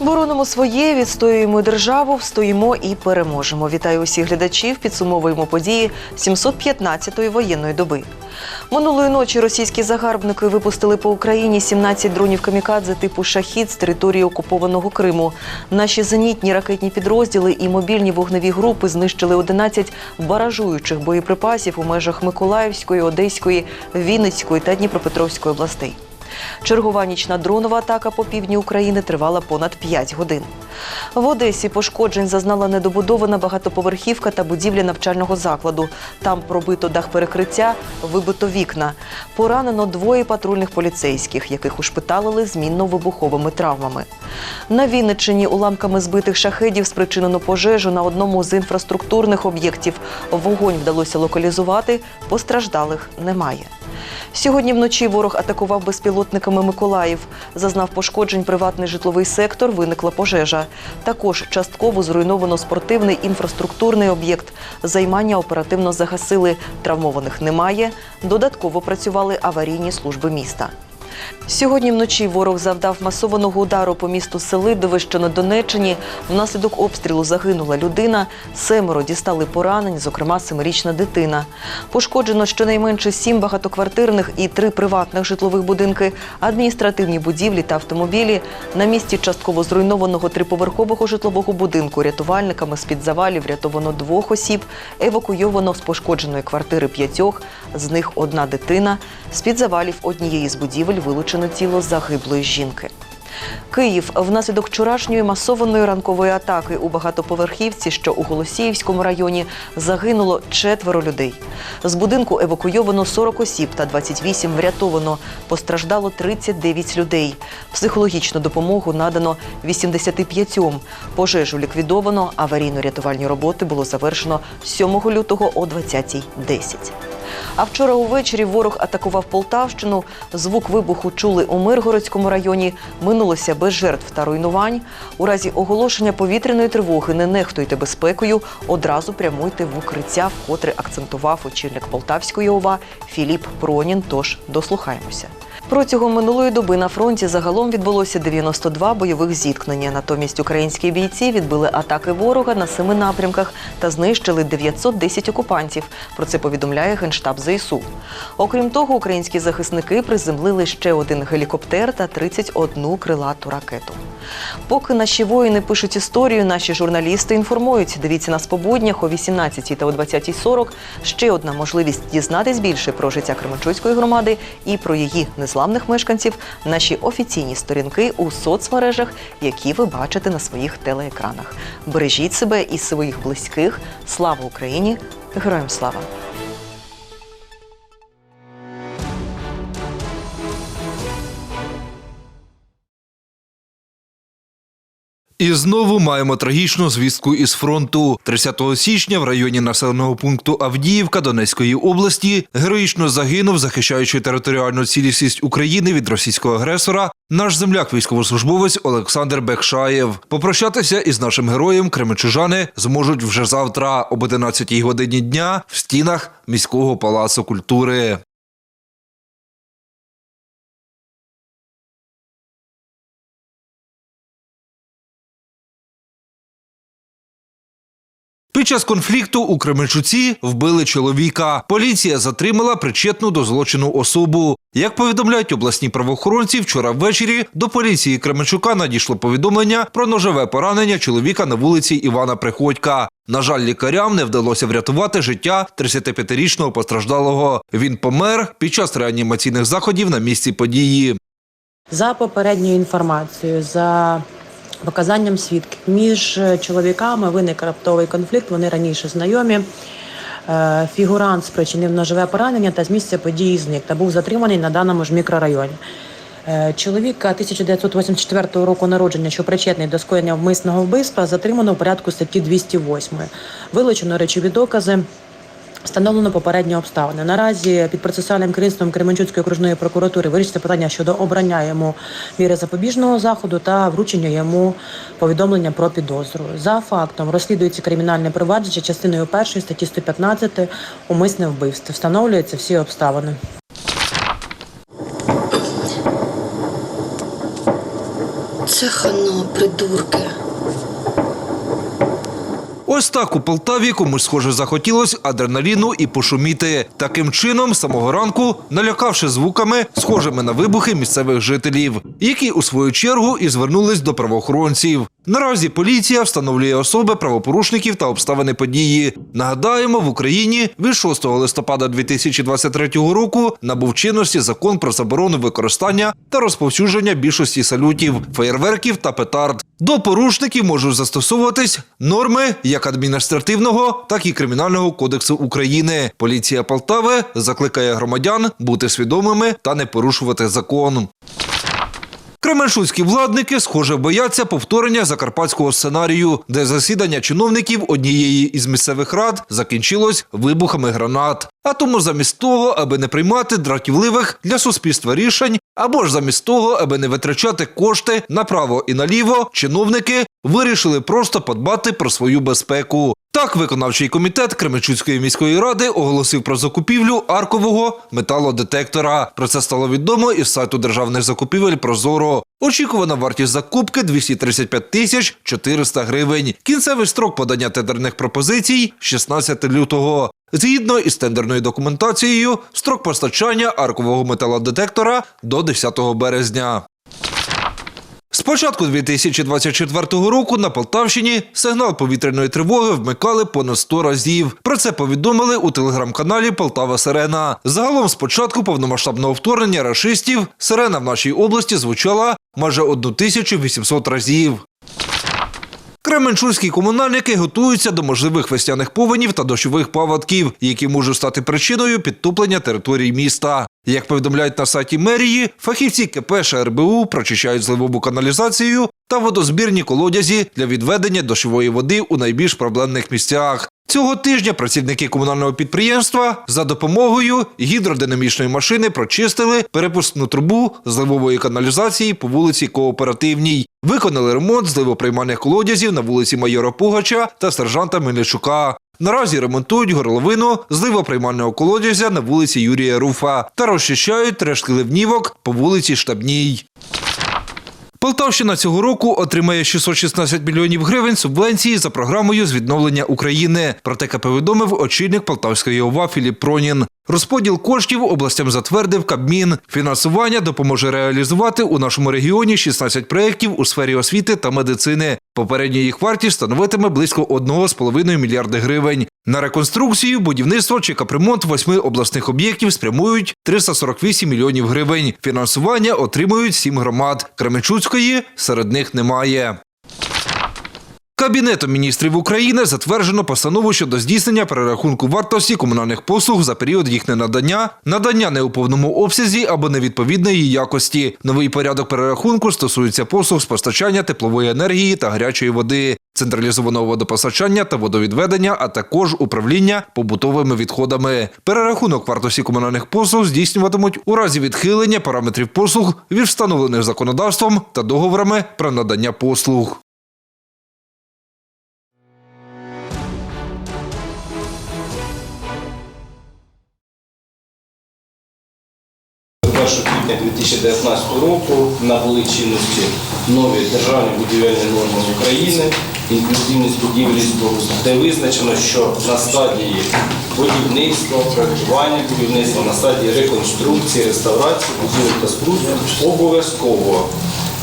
Боронимо своє, відстоюємо державу, встоїмо і переможемо. Вітаю усіх глядачів. Підсумовуємо події 715-ї воєнної доби. Минулої ночі російські загарбники випустили по Україні 17 дронів камікадзе типу шахід з території окупованого Криму. Наші зенітні ракетні підрозділи і мобільні вогневі групи знищили 11 баражуючих боєприпасів у межах Миколаївської, Одеської, Вінницької та Дніпропетровської областей. Чергова нічна дронова атака по півдні України тривала понад 5 годин. В Одесі пошкоджень зазнала недобудована багатоповерхівка та будівля навчального закладу. Там пробито дах перекриття, вибито вікна. Поранено двоє патрульних поліцейських, яких ушпиталили змінно-вибуховими травмами. На Вінниччині уламками збитих шахедів спричинено пожежу на одному з інфраструктурних об'єктів. Вогонь вдалося локалізувати, постраждалих немає. Сьогодні вночі ворог атакував безпілотниками Миколаїв. Зазнав пошкоджень приватний житловий сектор, виникла пожежа. Також частково зруйновано спортивний інфраструктурний об'єкт. Займання оперативно загасили. Травмованих немає. Додатково працювали аварійні служби міста. Сьогодні вночі ворог завдав масованого удару по місту Селидове, що на Донеччині. Внаслідок обстрілу загинула людина. Семеро дістали поранень, зокрема семирічна дитина. Пошкоджено щонайменше сім багатоквартирних і три приватних житлових будинки, адміністративні будівлі та автомобілі. На місці частково зруйнованого триповерхового житлового будинку рятувальниками з під завалів врятовано двох осіб. Евакуйовано з пошкодженої квартири п'ятьох, з них одна дитина. З під завалів однієї з будівель вилучено тіло загиблої жінки. Київ внаслідок вчорашньої масованої ранкової атаки у багатоповерхівці, що у Голосіївському районі, загинуло четверо людей. З будинку евакуйовано 40 осіб та 28 врятовано. Постраждало 39 людей. Психологічну допомогу надано 85. Пожежу ліквідовано. Аварійно-рятувальні роботи було завершено 7 лютого о 20.10. А вчора увечері ворог атакував Полтавщину. Звук вибуху чули у Миргородському районі. Минулося без жертв та руйнувань. У разі оголошення повітряної тривоги не нехтуйте безпекою. Одразу прямуйте в укриття, вкотре акцентував очільник Полтавської ОВА Філіп Пронін. Тож дослухаємося. Протягом минулої доби на фронті загалом відбулося 92 бойових зіткнення. Натомість українські бійці відбили атаки ворога на семи напрямках та знищили 910 окупантів. Про це повідомляє генштаб ЗСУ. Окрім того, українські захисники приземлили ще один гелікоптер та 31 крилату ракету. Поки наші воїни пишуть історію, наші журналісти інформують. Дивіться нас по буднях о 18 та о 20.40. Ще одна можливість дізнатись більше про життя Кременчуцької громади і про її незламних мешканців. Наші офіційні сторінки у соцмережах, які ви бачите на своїх телеекранах. Бережіть себе і своїх близьких. Слава Україні! Героям слава! І знову маємо трагічну звістку із фронту. 30 січня в районі населеного пункту Авдіївка Донецької області героїчно загинув, захищаючи територіальну цілісність України від російського агресора, наш земляк, військовослужбовець Олександр Бекшаєв. Попрощатися із нашим героєм кременчужани зможуть вже завтра об 11 годині дня в стінах міського палацу культури. Під час конфлікту у Кременчуці вбили чоловіка. Поліція затримала причетну до злочину особу. Як повідомляють обласні правоохоронці, вчора ввечері до поліції Кременчука надійшло повідомлення про ножове поранення чоловіка на вулиці Івана Приходька. На жаль, лікарям не вдалося врятувати життя 35-річного постраждалого. Він помер під час реанімаційних заходів на місці події. За попередньою інформацією, за показанням свідків, між чоловіками виник раптовий конфлікт. Вони раніше знайомі. Е, Фігурант спричинив ножове поранення та з місця події зник та був затриманий на даному ж мікрорайоні. Е, Чоловіка 1984 року народження, що причетний до скоєння вмисного вбивства, затримано в порядку статті 208. Вилучено речові докази. Встановлено попередні обставини. Наразі під процесуальним керівництвом Кременчуцької окружної прокуратури вирішиться питання щодо обрання йому міри запобіжного заходу та вручення йому повідомлення про підозру. За фактом розслідується кримінальне провадження частиною першої статті 115 умисне вбивство. Встановлюються всі обставини. Оце хано, придурки. Ось так у Полтаві комусь схоже захотілось адреналіну і пошуміти. Таким чином, самого ранку, налякавши звуками, схожими на вибухи місцевих жителів, які у свою чергу і звернулись до правоохоронців. Наразі поліція встановлює особи правопорушників та обставини події. Нагадаємо, в Україні від 6 листопада 2023 року набув чинності закон про заборону використання та розповсюдження більшості салютів, феєрверків та петард. До порушників можуть застосовуватись норми як адміністративного, так і кримінального кодексу України. Поліція Полтави закликає громадян бути свідомими та не порушувати закон. Кременчуцькі владники, схоже, бояться повторення закарпатського сценарію, де засідання чиновників однієї із місцевих рад закінчилось вибухами гранат. А тому замість того, аби не приймати дратівливих для суспільства рішень, або ж замість того, аби не витрачати кошти направо і наліво, чиновники вирішили просто подбати про свою безпеку. Так, виконавчий комітет Кременчуцької міської ради оголосив про закупівлю аркового металодетектора. Про це стало відомо із сайту державних закупівель Прозоро. Очікувана вартість закупки 235 тисяч 400 гривень. Кінцевий строк подання тендерних пропозицій 16 лютого. Згідно із тендерною документацією, строк постачання аркового металодетектора до 10 березня. Початку 2024 року на Полтавщині сигнал повітряної тривоги вмикали понад 100 разів. Про це повідомили у телеграм-каналі Полтава Сирена. Загалом з початку повномасштабного вторгнення рашистів сирена в нашій області звучала майже 1800 разів. Кременчуцькі комунальники готуються до можливих весняних повенів та дощових паводків, які можуть стати причиною підтоплення територій міста. Як повідомляють на сайті мерії, фахівці КП ШРБУ прочищають зливову каналізацію та водозбірні колодязі для відведення дощової води у найбільш проблемних місцях. Цього тижня працівники комунального підприємства за допомогою гідродинамічної машини прочистили перепускну трубу зливової каналізації по вулиці Кооперативній. Виконали ремонт зливоприймальних колодязів на вулиці Майора Пугача та сержанта Мельничука. Наразі ремонтують горловину зливоприймального колодязя на вулиці Юрія Руфа та розчищають рештки ливнівок по вулиці Штабній. Полтавщина цього року отримає 616 мільйонів гривень субвенції за програмою з відновлення України. Про таке повідомив очільник Полтавської ОВА Філіп Пронін. Розподіл коштів областям затвердив Кабмін. Фінансування допоможе реалізувати у нашому регіоні 16 проєктів у сфері освіти та медицини. Попередня їх вартість становитиме близько 1,5 мільярди гривень. На реконструкцію, будівництво чи капремонт восьми обласних об'єктів спрямують 348 мільйонів гривень. Фінансування отримують сім громад. Кременчуцької серед них немає. Кабінетом міністрів України затверджено постанову щодо здійснення перерахунку вартості комунальних послуг за період їх ненадання, надання не у повному обсязі або невідповідної якості. Новий порядок перерахунку стосується послуг з постачання теплової енергії та гарячої води, централізованого водопостачання та водовідведення, а також управління побутовими відходами. Перерахунок вартості комунальних послуг здійснюватимуть у разі відхилення параметрів послуг від встановлених законодавством та договорами про надання послуг. Квітня 2019 року набули чинності нові державні будівельні норми України, інклюзивність будівлі споруд, де визначено, що на стадії будівництва, проєктування будівництва, на стадії реконструкції, реставрації будівель та споруд обов'язково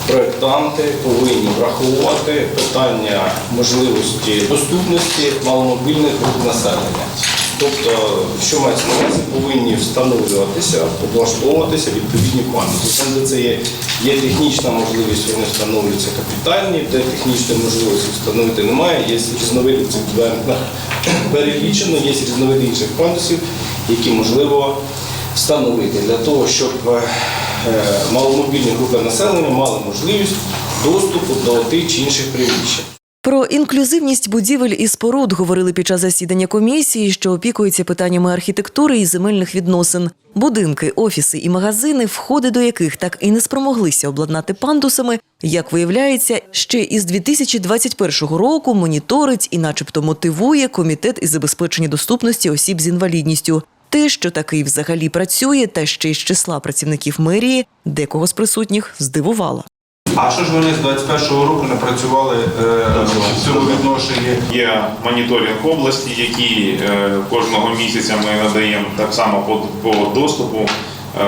проєктанти повинні враховувати питання можливості доступності маломобільних груп населення. Тобто, що мається на увазі, повинні встановлюватися, облаштовуватися відповідні пам'ятки. Там, де це є, є технічна можливість, вони встановлюються капітальні, де технічної можливості встановити немає, є різновиди цих перелічено, є різновиди інших пандусів, які можливо встановити для того, щоб е, маломобільні групи населення мали можливість доступу до тих чи інших приміщень. Про інклюзивність будівель і споруд говорили під час засідання комісії, що опікується питаннями архітектури і земельних відносин. Будинки, офіси і магазини, входи до яких так і не спромоглися обладнати пандусами, як виявляється, ще із 2021 року моніторить і, начебто, мотивує комітет із забезпечення доступності осіб з інвалідністю. Те, що такий взагалі працює, та ще й з числа працівників мерії, декого з присутніх здивувало. А що ж вони з 21-го року не працювали е, в цьому відношенні? Є моніторинг області, який е, кожного місяця ми надаємо так само по, доступу е,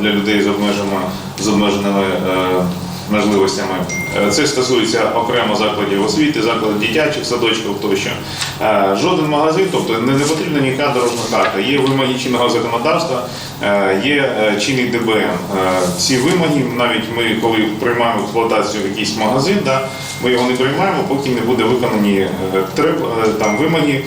для людей з обмеженими, з обмеженими можливостями. Е, Це стосується окремо закладів освіти, закладів дитячих садочків тощо. Е, Жоден магазин, тобто не, потрібна ніяка дорожна карта. Є вимоги чинного законодавства, е, є чинний ДБН. Ці вимоги, навіть ми, коли приймаємо в експлуатацію якийсь магазин, да, ми його не приймаємо, поки не буде виконані там вимоги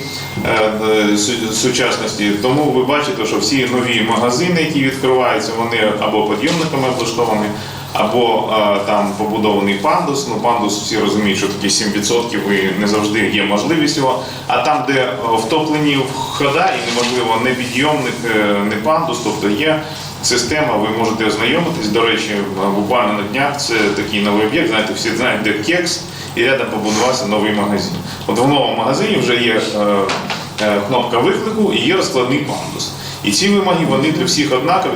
су- сучасності. Тому ви бачите, що всі нові магазини, які відкриваються, вони або підйомниками облаштовані, або е, там побудований пандус. Ну пандус всі розуміють, що такі 7% і не завжди є можливість його. А там, де е, втоплені входа і неможливо не підйомник, е, не пандус, тобто є. Система, ви можете ознайомитись. До речі, буквально на днях це такий новий об'єкт. Знаєте, всі знають, де кекс, і рядом побудувався новий магазин. От в новому магазині вже є е, е, кнопка виклику і є розкладний пандус. І ці вимоги вони для всіх однакові.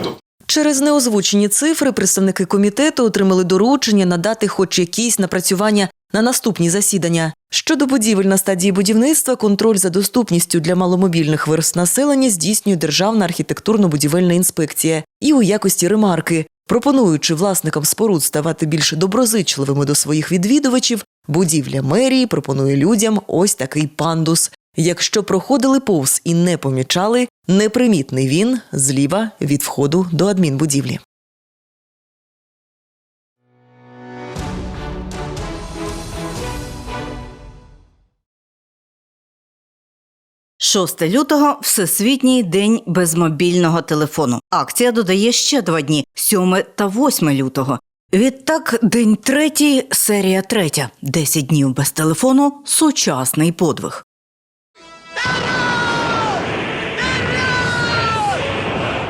Через неозвучені цифри представники комітету отримали доручення надати хоч якісь напрацювання на наступні засідання. Щодо будівель на стадії будівництва, контроль за доступністю для маломобільних верст населення здійснює Державна архітектурно-будівельна інспекція і у якості ремарки. Пропонуючи власникам споруд ставати більш доброзичливими до своїх відвідувачів, будівля мерії пропонує людям ось такий пандус. Якщо проходили повз і не помічали, непримітний він зліва від входу до адмінбудівлі. 6 лютого Всесвітній день безмобільного телефону. Акція додає ще два дні 7 та 8 лютого. Відтак, день третій, серія третя. 10 днів без телефону сучасний подвиг.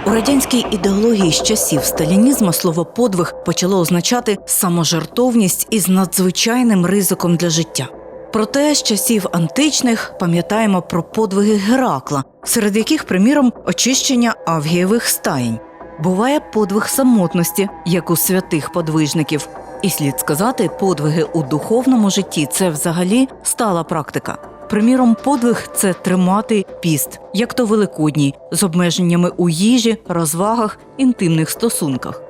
У радянській ідеології з часів сталінізму слово подвиг почало означати саможертовність із надзвичайним ризиком для життя. Проте з часів античних пам'ятаємо про подвиги Геракла, серед яких, приміром, очищення авгієвих стаєнь. Буває подвиг самотності, як у святих подвижників. І слід сказати, подвиги у духовному житті це взагалі стала практика. Приміром, подвиг це тримати піст, як то великодній, з обмеженнями у їжі, розвагах, інтимних стосунках.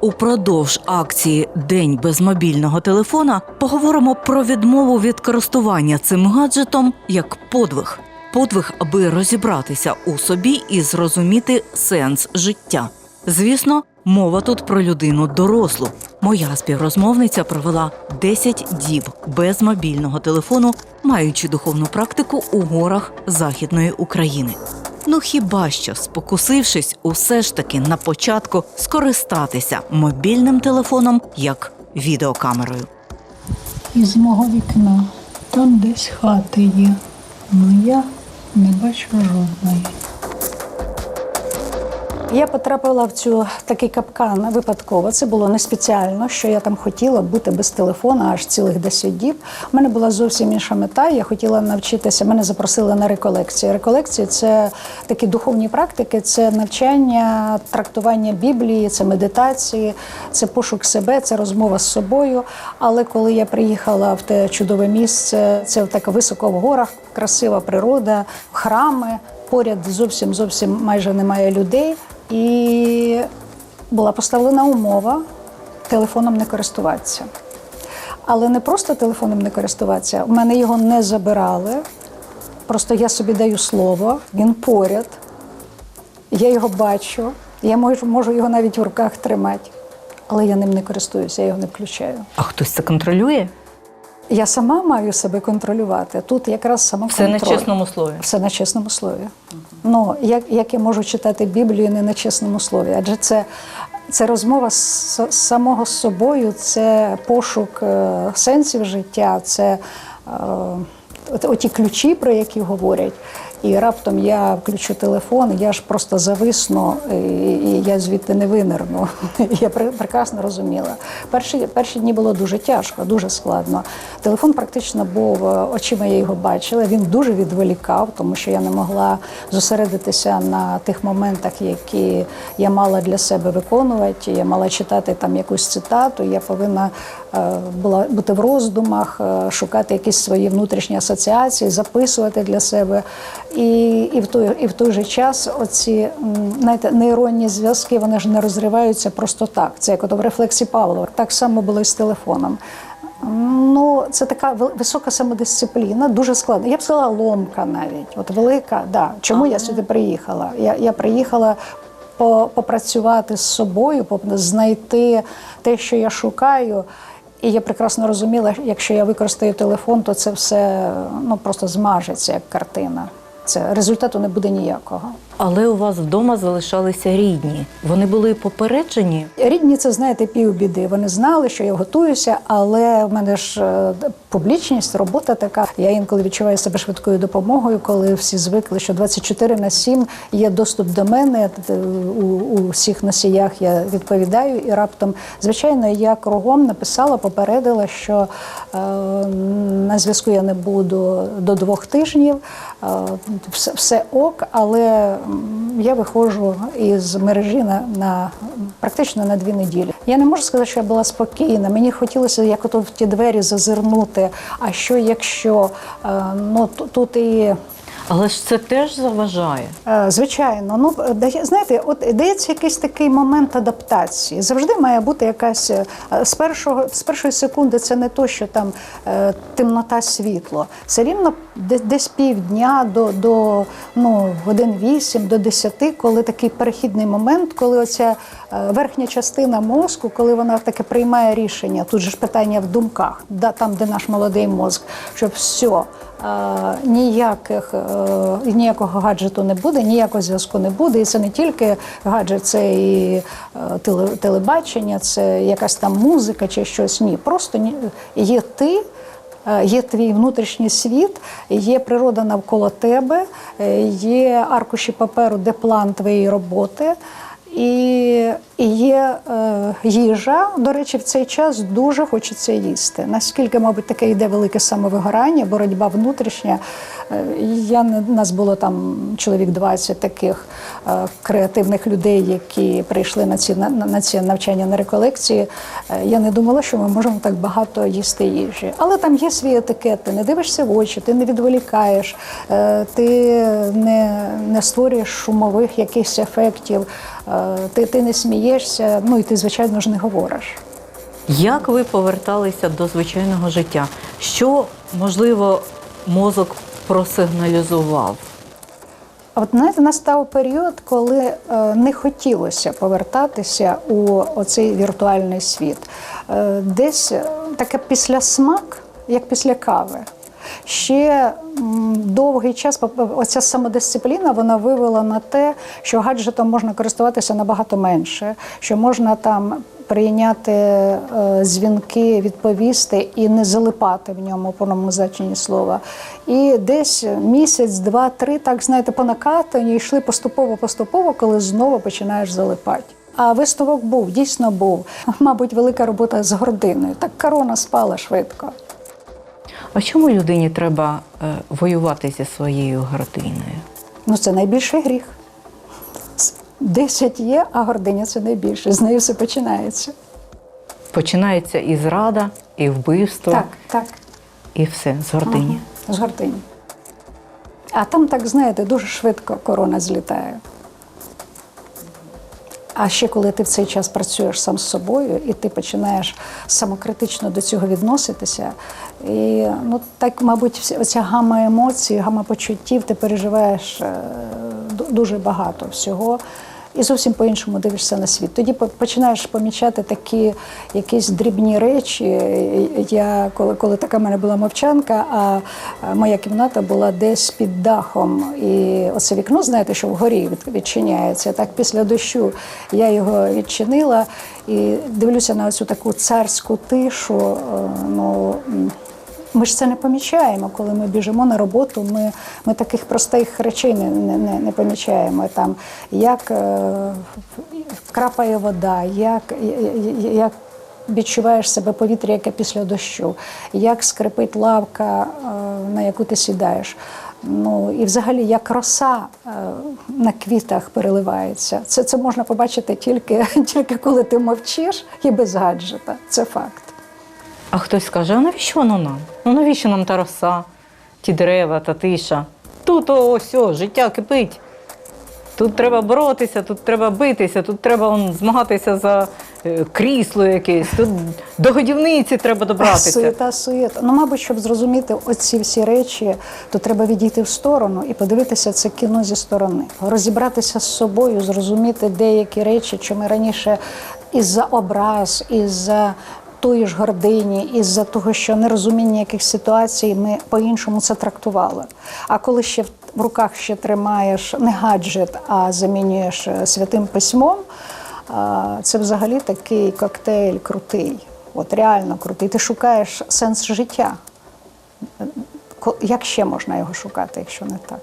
Упродовж акції День без мобільного телефона поговоримо про відмову від користування цим гаджетом як подвиг. Подвиг, аби розібратися у собі і зрозуміти сенс життя. Звісно, мова тут про людину дорослу. Моя співрозмовниця провела 10 діб без мобільного телефону, маючи духовну практику у горах Західної України. Ну хіба що, спокусившись, усе ж таки на початку скористатися мобільним телефоном як відеокамерою. із мого вікна. Там десь хати є. Ну я не бачу жодної. Я потрапила в цю такий капкан випадково. Це було не спеціально, що я там хотіла бути без телефона аж цілих 10 діб. У мене була зовсім інша мета. Я хотіла навчитися. Мене запросили на реколекції. Реколекції це такі духовні практики, це навчання, трактування Біблії, це медитації, це пошук себе, це розмова з собою. Але коли я приїхала в те чудове місце, це так високо в горах, красива природа, храми. Поряд зовсім зовсім майже немає людей, і була поставлена умова телефоном не користуватися. Але не просто телефоном не користуватися. У мене його не забирали. Просто я собі даю слово, він поряд, я його бачу, я можу, можу його навіть в руках тримати, але я ним не користуюся, я його не включаю. А хтось це контролює? Я сама маю себе контролювати. Тут якраз самоконтроль. Все на чесному слові. Все на чесному слові. Ну, як, як я можу читати Біблію не на чесному слові? Адже це, це розмова з, з самого з собою, це пошук е, сенсів життя, це е, от- оті ключі, про які говорять. І раптом я включу телефон, я ж просто зависну, і, я звідти не винирну. Я пр- прекрасно розуміла. Перші, перші дні було дуже тяжко, дуже складно. Телефон практично був е, очима, я його бачила. Він дуже відволікав, тому що я не могла зосередитися на тих моментах, які я мала для себе виконувати. Я мала читати там якусь цитату. Я повинна е, була бути в роздумах, е, шукати якісь свої внутрішні асоціації, записувати для себе. І, і, в, той, і в той же час оці знаєте, нейронні зв'язки вони ж не розриваються просто так. Це як от в рефлексі Павлова. Так само було і з телефоном. Ну, це така висока самодисципліна, дуже складна. Я б сказала, ломка навіть. От велика, да. Чому я сюди приїхала? Я, я приїхала по- попрацювати з собою, знайти те, що я шукаю. І я прекрасно розуміла, якщо я використаю телефон, то це все ну, просто змажеться як картина. Це результату не буде ніякого. Але у вас вдома залишалися рідні. Вони були попереджені. Рідні, це знаєте, півбіди. Вони знали, що я готуюся, але в мене ж е, публічність, робота така. Я інколи відчуваю себе швидкою допомогою, коли всі звикли, що 24 на 7 є доступ до мене. У, у всіх носіях я відповідаю, і раптом, звичайно, я кругом написала, попередила, що е, на зв'язку я не буду до двох тижнів. Е, все, все ок, але я виходжу із мережі на, на практично на дві неділі. Я не можу сказати, що я була спокійна. Мені хотілося як ото в ті двері зазирнути. А що якщо е, ну тут і Але ж це теж заважає. Е, Звичайно, ну знаєте, от дається якийсь такий момент адаптації. Завжди має бути якась е, з першого з першої секунди. Це не то, що там е, темнота світло. Все рівно де- десь півдня до, до ну, годин 8 до 10, коли такий перехідний момент, коли оця верхня частина мозку, коли вона таке приймає рішення. Тут же ж питання в думках, там, де наш молодий мозк, що все. Е, ніяких е, ніякого гаджету не буде, ніякого зв'язку не буде. І це не тільки гаджет, це і е, телебачення, це якась там музика чи щось. Ні, просто є ти. е, Є твій внутрішній світ, є природа навколо тебе, е, є аркуші паперу, де план твоєї роботи, і, є е, їжа. До речі, в цей час дуже хочеться їсти. Наскільки, мабуть, таке йде велике самовигорання, боротьба внутрішня. Е, я не нас було там чоловік 20 таких е, креативних людей, які прийшли на ці на, на ці навчання на реколекції. Е, я не думала, що ми можемо так багато їсти їжі. Але там є свій етикет, ти не дивишся в очі, ти не відволікаєш, е, ти не, не створюєш шумових якихось ефектів, ти, ти не смієшся, ну і ти, звичайно ж, не говориш. Як ви поверталися до звичайного життя? Що, можливо, мозок просигналізував? От знаєте, настав період, коли е, не хотілося повертатися у оцей віртуальний світ. Е, десь е, таке післясмак, як після кави. Ще довгий час оця самодисципліна вона вивела на те, що гаджетом можна користуватися набагато менше, що можна там прийняти е, дзвінки, відповісти і не залипати в ньому повному значенні слова. І десь місяць, два, три, так знаєте, по накатанню йшли поступово-поступово, коли знову починаєш залипати. А висновок був, дійсно був. Мабуть, велика робота з гординою. Так корона спала швидко. А чому людині треба е, воювати зі своєю гординою? Ну, це найбільший гріх. Десять є, а гординя це найбільше. З нею все починається. Починається і зрада, і вбивство, Так, так. і все з гордині. Ага, з гордині. А там, так знаєте, дуже швидко корона злітає. А ще коли ти в цей час працюєш сам з собою, і ти починаєш самокритично до цього відноситися. І ну так, мабуть, оця гама емоцій, гама почуттів, ти переживаєш е, дуже багато всього. І зовсім по-іншому дивишся на світ. Тоді починаєш помічати такі якісь дрібні речі. Я коли, коли така в мене була мовчанка, а моя кімната була десь під дахом. І оце вікно, знаєте, що вгорі відчиняється. Так після дощу я його відчинила і дивлюся на цю таку царську тишу. е, Ну ми ж це не помічаємо, коли ми біжимо на роботу. Ми, ми таких простих речей не, не, не, помічаємо. Там, як е, крапає вода, як, як відчуваєш себе повітря, яке після дощу, як скрипить лавка, е, на яку ти сідаєш. Ну і взагалі, як роса е, на квітах переливається. Це, це можна побачити тільки, тільки коли ти мовчиш і без гаджета. Це факт. А хтось скаже, а навіщо воно нам? Ну навіщо нам та роса, ті дерева, та тиша? Тут ось, о, життя кипить. Тут треба боротися, тут треба битися, тут треба он, змагатися за е, крісло якесь, тут до годівниці треба добратися. Суєта, суєта. Ну, мабуть, щоб зрозуміти оці всі речі, то треба відійти в сторону і подивитися це кіно зі сторони, розібратися з собою, зрозуміти деякі речі, що ми раніше із-за образ, із-за тої ж гордині, із-за того, що нерозуміння яких ситуацій ми по-іншому це трактували. А коли ще в- руках ще тримаєш не гаджет, а замінюєш е, святим письмом, це взагалі такий коктейль крутий. От реально крутий. Ти шукаєш сенс життя. Як ще можна його шукати, якщо не так?